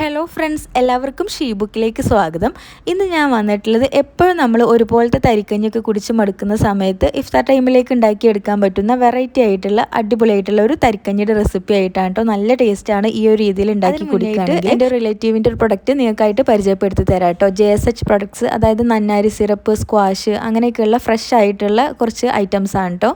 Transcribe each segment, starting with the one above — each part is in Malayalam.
ഹലോ ഫ്രണ്ട്സ് എല്ലാവർക്കും ഷീ ബുക്കിലേക്ക് സ്വാഗതം. ഇന്ന് ഞാൻ വന്നിട്ടുള്ളത് എപ്പോഴും നമ്മൾ ഒരുപോലത്തെ തരിക്കഞ്ഞൊക്കെ കുടിച്ച് മടുക്കുന്ന സമയത്ത് ഇഫ്താർ ടൈമിലേക്ക് ഉണ്ടാക്കിയെടുക്കാൻ പറ്റുന്ന വെറൈറ്റി ആയിട്ടുള്ള അടിപൊളിയായിട്ടുള്ള ഒരു തരിക്കഞ്ഞിയുടെ റെസിപ്പി ആയിട്ടാണ് കേട്ടോ നല്ല ടേസ്റ്റാണ് ഈ ഒരു രീതിയിൽ ഉണ്ടാക്കി കുടിക്കുകയാണെങ്കിൽ എന്റെ റിലേറ്റീവിന്റെ ഒരു പ്രൊഡക്റ്റ് നിങ്ങൾക്കായിട്ട് പരിചയപ്പെടുത്തി തരാം കേട്ടോ ജെ എസ് എച്ച് പ്രൊഡക്ട്സ് അതായത് നന്നാരി സിറപ്പ് സ്ക്വാഷ് അങ്ങനെയൊക്കെയുള്ള ഫ്രഷ് ആയിട്ടുള്ള കുറച്ച് ഐറ്റംസ് ആണ് കേട്ടോ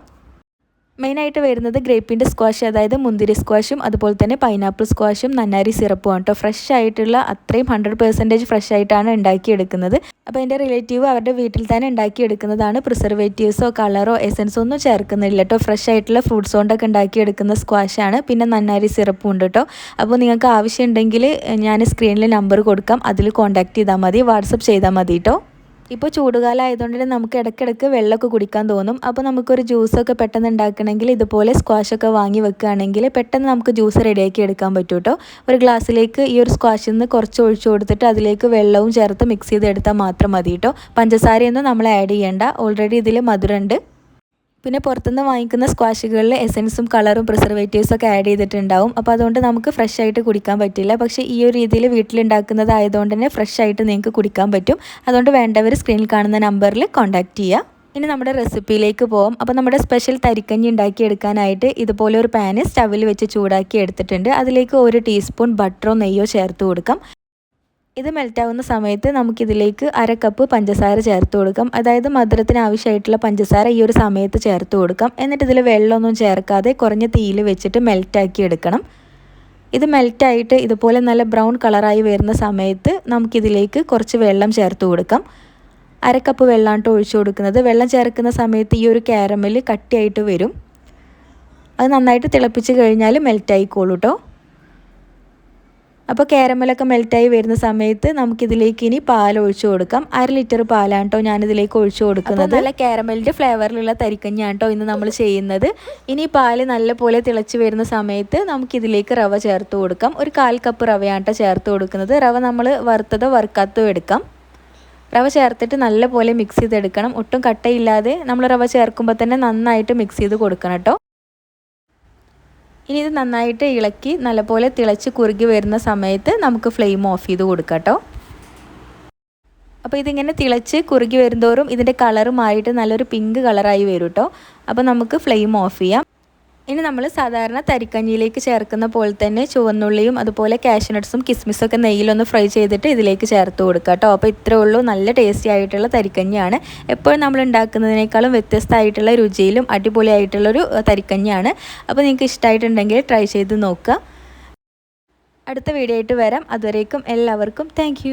മെയിനായിട്ട് വരുന്നത് ഗ്രേപ്പിന്റെ സ്ക്വാഷ് അതായത് മുന്തിരി സ്ക്വാഷും അതുപോലെ തന്നെ പൈനാപ്പിൾ സ്ക്വാഷും നന്നാരി സിറപ്പും കേട്ടോ. ഫ്രഷ് ആയിട്ടുള്ള അത്രയും ഹൺഡ്രഡ് പെർസെന്റേജ് ഫ്രഷ് ആയിട്ടാണ് ഉണ്ടാക്കിയെടുക്കുന്നത്. അപ്പോൾ എന്റെ റിലേറ്റീവ് അവരുടെ വീട്ടിൽ തന്നെ ഉണ്ടാക്കിയെടുക്കുന്നതാണ്. പ്രിസർവേറ്റീവ്സോ കളറോ എസൻസോ ഒന്നും ചേർക്കുന്നില്ല കേട്ടോ. ഫ്രഷ് ആയിട്ടുള്ള ഫ്രൂട്ട്സ് കൊണ്ടൊക്കെ ഉണ്ടാക്കിയെടുക്കുന്ന സ്ക്വാഷാണ് പിന്നെ നന്നാരി സിറപ്പും ഉണ്ട് കേട്ടോ. അപ്പോൾ നിങ്ങൾക്ക് ആവശ്യമുണ്ടെങ്കിൽ ഞാൻ സ്ക്രീനിൽ നമ്പർ കൊടുക്കാം. അതിൽ കോൺടാക്റ്റ് ചെയ്താൽ മതി. വാട്സപ്പ് ചെയ്താൽ മതി കേട്ടോ. ഇപ്പോൾ ചൂടുകാലം ആയതുകൊണ്ട് തന്നെ നമുക്ക് ഇടയ്ക്കിടയ്ക്ക് വെള്ളമൊക്കെ കുടിക്കാൻ തോന്നും. അപ്പോൾ നമുക്കൊരു ജ്യൂസൊക്കെ പെട്ടെന്ന് ഉണ്ടാക്കണമെങ്കിൽ ഇതുപോലെ സ്ക്വാഷൊക്കെ വാങ്ങി വെക്കുകയാണെങ്കിൽ പെട്ടെന്ന് നമുക്ക് ജ്യൂസ് റെഡിയാക്കി എടുക്കാൻ പറ്റും കേട്ടോ ഒരു ഗ്ലാസ്സിലേക്ക് ഈ ഒരു സ്ക്വാഷിൽ നിന്ന് കുറച്ച് ഒഴിച്ചു കൊടുത്തിട്ട് അതിലേക്ക് വെള്ളവും ചേർത്ത് മിക്സ് ചെയ്തെടുത്താൽ മാത്രം മതി കേട്ടോ പഞ്ചസാരയൊന്നും നമ്മൾ ആഡ് ചെയ്യേണ്ട. ഓൾറെഡി ഇതിൽ മധുരമുണ്ട്. പിന്നെ പുറത്തുനിന്ന് വാങ്ങിക്കുന്ന സ്ക്വാഷുകളിൽ എസൻസും കളറും പ്രിസർവേറ്റീവ്സും ഒക്കെ ആഡ് ചെയ്തിട്ടുണ്ടാവും. അപ്പോൾ അതുകൊണ്ട് നമുക്ക് ഫ്രഷ് ആയിട്ട് കുടിക്കാൻ പറ്റില്ല. പക്ഷേ ഈ ഒരു രീതിയിൽ വീട്ടിലുണ്ടാക്കുന്നത് ആയതുകൊണ്ട് തന്നെ ഫ്രഷ് ആയിട്ട് നിങ്ങൾക്ക് കുടിക്കാൻ പറ്റും. അതുകൊണ്ട് വേണ്ടവർ സ്ക്രീനിൽ കാണുന്ന നമ്പറിൽ കോൺടാക്റ്റ് ചെയ്യുക ഇനി നമ്മുടെ റെസിപ്പിയിലേക്ക് പോകും അപ്പോൾ നമ്മുടെ സ്പെഷ്യൽ തരിക്കഞ്ഞി ഉണ്ടാക്കിയെടുക്കാനായിട്ട് ഇതുപോലെ ഒരു പാന് സ്റ്റവിൽ വെച്ച് ചൂടാക്കി എടുത്തിട്ടുണ്ട് അതിലേക്ക് ഒരു ടീസ്പൂൺ ബട്ടറോ നെയ്യോ ചേർത്ത് കൊടുക്കാം. ഇത് മെൽറ്റാവുന്ന സമയത്ത് നമുക്കിതിലേക്ക് അര കപ്പ് പഞ്ചസാര ചേർത്ത് കൊടുക്കാം. അതായത് മധുരത്തിന് ആവശ്യമായിട്ടുള്ള പഞ്ചസാര ഈ ഒരു സമയത്ത് ചേർത്ത് കൊടുക്കാം. എന്നിട്ട് ഇതിൽ വെള്ളമൊന്നും ചേർക്കാതെ കുറഞ്ഞ തീയിൽ വെച്ചിട്ട് മെൽറ്റാക്കി എടുക്കണം. ഇത് മെൽറ്റായിട്ട് ഇതുപോലെ നല്ല ബ്രൗൺ കളറായി വരുന്ന സമയത്ത് നമുക്കിതിലേക്ക് കുറച്ച് വെള്ളം ചേർത്ത് കൊടുക്കാം. അര കപ്പ് വെള്ളമാണ് ഒഴിച്ചു കൊടുക്കുന്നത്. വെള്ളം ചേർക്കുന്ന സമയത്ത് ഈ ഒരു ക്യാരമൽ കട്ടിയായിട്ട് വരും. അത് നന്നായിട്ട് തിളപ്പിച്ച് കഴിഞ്ഞാൽ മെൽറ്റായിക്കോളൂ കേട്ടോ അപ്പോൾ കാരമലൊക്കെ മെൽറ്റായി വരുന്ന സമയത്ത് നമുക്കിതിലേക്ക് ഇനി പാൽ ഒഴിച്ചു കൊടുക്കാം. അര ലിറ്റർ പാലാണ് കേട്ടോ ഞാനിതിലേക്ക് ഒഴിച്ചു കൊടുക്കുന്നത്. നല്ല കാരമലിന്റെ ഫ്ലേവറിലുള്ള തരിക്കഞ്ഞാണ് കേട്ടോ ഇന്ന് നമ്മൾ ചെയ്യുന്നത്. ഇനി പാൽ നല്ലപോലെ തിളച്ച് വരുന്ന സമയത്ത് നമുക്കിതിലേക്ക് റവ ചേർത്ത് കൊടുക്കാം. ഒരു കാൽ കപ്പ് റവയാണ് കേട്ടോ ചേർത്ത് കൊടുക്കുന്നത്. റവ നമ്മൾ വറുത്തതോ വറുക്കാത്തതോ എടുക്കാം. റവ ചേർത്തിട്ട് നല്ലപോലെ മിക്സ് ചെയ്തെടുക്കണം. ഒട്ടും കട്ടയില്ലാതെ നമ്മൾ റവ ചേർക്കുമ്പോൾ തന്നെ നന്നായിട്ട് മിക്സ് ചെയ്ത് കൊടുക്കണം കേട്ടോ ഇനി ഇത് നന്നായിട്ട് ഇളക്കി നല്ലപോലെ തിളച്ച് കുറുകി വരുന്ന സമയത്ത് നമുക്ക് ഫ്ലെയിം ഓഫ് ചെയ്ത് കൊടുക്കാം അപ്പോൾ ഇതിങ്ങനെ തിളച്ച് കുറുകി വരുന്തോറും ഇതിന്റെ കളറുമായിട്ട് നല്ലൊരു പിങ്ക് കളറായി വരും കേട്ടോ അപ്പോൾ നമുക്ക് ഫ്ലെയിം ഓഫ് ചെയ്യാം. ഇനി നമ്മൾ സാധാരണ തരിക്കഞ്ഞിയിലേക്ക് ചേർക്കുന്ന പോലെ തന്നെ ചുവന്നുള്ളിയും അതുപോലെ കാഷ്നട്ട്സും ഒക്കെ നെയ്യിലൊന്ന് ഫ്രൈ ചെയ്തിട്ട് ഇതിലേക്ക് ചേർത്ത് കൊടുക്കുക കേട്ടോ. അപ്പോൾ ഇത്രേ ഉള്ളൂ. നല്ല ടേസ്റ്റി ആയിട്ടുള്ള തരിക്കഞ്ഞിയാണ്. എപ്പോഴും നമ്മൾ ഉണ്ടാക്കുന്നതിനേക്കാളും വ്യത്യസ്തമായിട്ടുള്ള രുചിയിലും അടിപൊളിയായിട്ടുള്ളൊരു തരിക്കഞ്ഞിയാണ്. അപ്പോൾ നിങ്ങൾക്ക് ഇഷ്ടമായിട്ടുണ്ടെങ്കിൽ ട്രൈ ചെയ്ത് നോക്കുക. അടുത്ത വീഡിയോ ആയിട്ട് വരാം. അതുവരേക്കും എല്ലാവർക്കും താങ്ക്